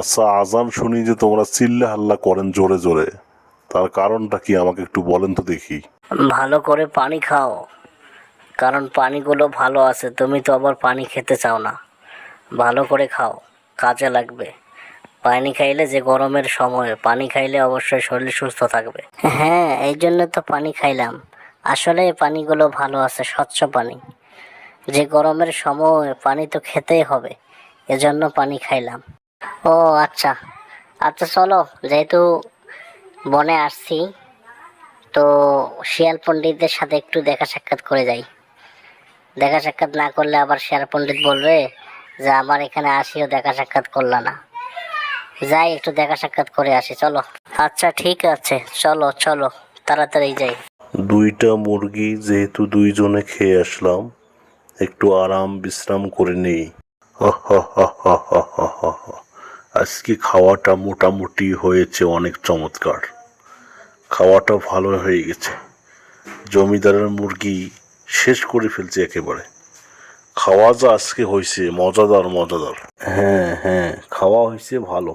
আচ্ছা আজান শুনি যে তোমরা চিল্লা হাল্লা করেন জোরে জোরে। তার কারণটা কি আমাকে একটু বলেন তো দেখি। ভালো করে পানি খাও, কারণ পানিগুলো ভালো আছে, তুমি তো আবার পানি খেতে চাও না। ভালো করে খাও, কাজে লাগবে। পানি খাইলে যে গরমের সময়, পানি খাইলে অবশ্যই শরীর সুস্থ থাকবে। হ্যাঁ এই জন্য তো পানি খাইলাম। আসলে পানিগুলো ভালো আছে, স্বচ্ছ পানি। যে গরমের সময় পানি তো খেতেই হবে, এজন্য পানি খাইলাম। ও আচ্ছা। আচ্ছা চলো, যেহেতু বনে আসছি, তো শিয়াল পণ্ডিতদের সাথে একটু দেখা সাক্ষাৎ করে যাই। দেখা সাক্ষাৎ না করলে আবার শিয়াল পণ্ডিত বলবে যে, আমার এখানে আসিও, দেখা সাক্ষাৎ করলা না। যাই, একটু দেখা সাক্ষাৎ করে আসি, চলো। আচ্ছা ঠিক আছে, চলো চলো, তাড়াতাড়ি যাই। দুইটা মুরগি যেহেতু দুইজনে খেয়ে আসলাম, একটু আরাম বিশ্রাম করে নেই। আজকে খাওয়াটা মোটামুটি হয়েছে অনেক চমৎকার। খাওয়াটা ভালো হয়ে গেছে। জমিদারের মুরগি শেষ করে ফেলছে একেবারে। খাওয়া যা আজকে হয়েছে মজাদার মজাদার। হ্যাঁ হ্যাঁ খাওয়া হয়েছে ভালো।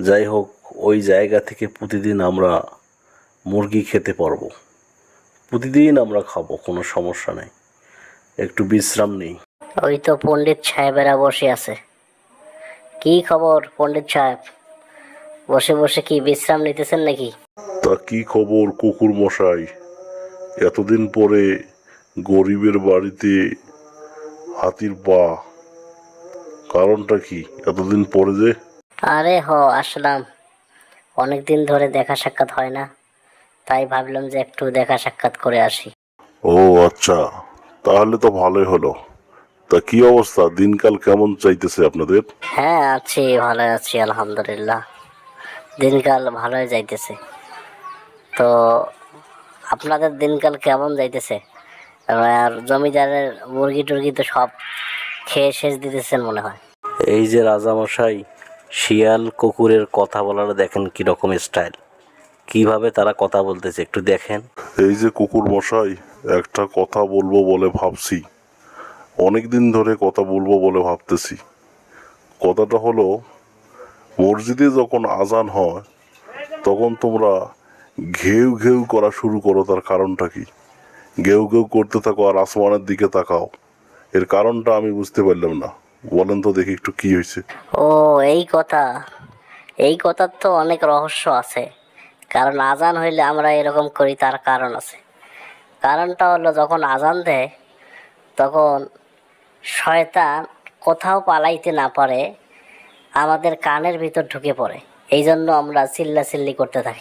যাই হোক ওই জায়গা থেকে প্রতিদিন আমরা মুরগি খেতে পারব। প্রতিদিন আমরা খাব কোনো সমস্যা নেই। একটু বিশ্রাম নেই। ওই তো পণ্ডিত সাহেবেরা বসে আছে। কি খবর পণ্ডিত সাহেব? বসে বসে কি বিশ্রাম নিতেছেন নাকি? তা কি খবর কুকুর মশাই এতদিন পরে গরিবের বাড়িতে হাতির পা। কারণটা কি এতদিন পরে যে? আরে হ আসলাম। অনেক দিন ধরে দেখা সাক্ষাৎ হয় না। তাই ভাবলাম যে একটু দেখা সাক্ষাৎ করে আসি। ও আচ্ছা তাহলে তো ভালোই হলো। তা কি অবস্থা? দিনকাল কেমন চাইতেছে আপনাদের? হ্যাঁ আছি ভালো আছি আলহামদুলিল্লাহ। দিনকাল ভালোই যাইতেছে। তো আপনাদের দিনকাল কেমন যাইতেছে? আর জমিদারের মুরগি টুরগি তো সব খেয়ে শেষ দিতেছেন মনে হয়। এই যে রাজামশাই শিয়াল কুকুরের কথা বলার দেখেন কি রকম স্টাইল। কীভাবে তারা কথা বলতেছে একটু দেখেন। এই যে কুকুর মশাই একটা কথা বলব বলে ভাবছি। অনেক দিন ধরে কথা বলব বলে ভাবতেছি। কথাটা হলো, মসজিদে যখন আজান হয়, তখন তোমরা ঘেউ ঘেউ করা শুরু করো তার কারণটা কি? ঘেউ ঘেউ করতে থাকো আর আসমানের দিকে তাকাও। এর কারণটা আমি বুঝতে পারলাম না। বলেন তো দেখি একটু কি হয়েছে। ও, এই কথা। এই কথার তো অনেক রহস্য আছে। কারণ আজান হইলে আমরা এরকম করি তার কারণ আছে। কারণটা হলো যখন আজান দেয়, তখন শয়তান কোথাও পালাইতে না পারে, আমাদের কানের ভিতর ঢুকে পড়ে। এই জন্য আমরা চিল্লা চিল্লি করতে থাকি।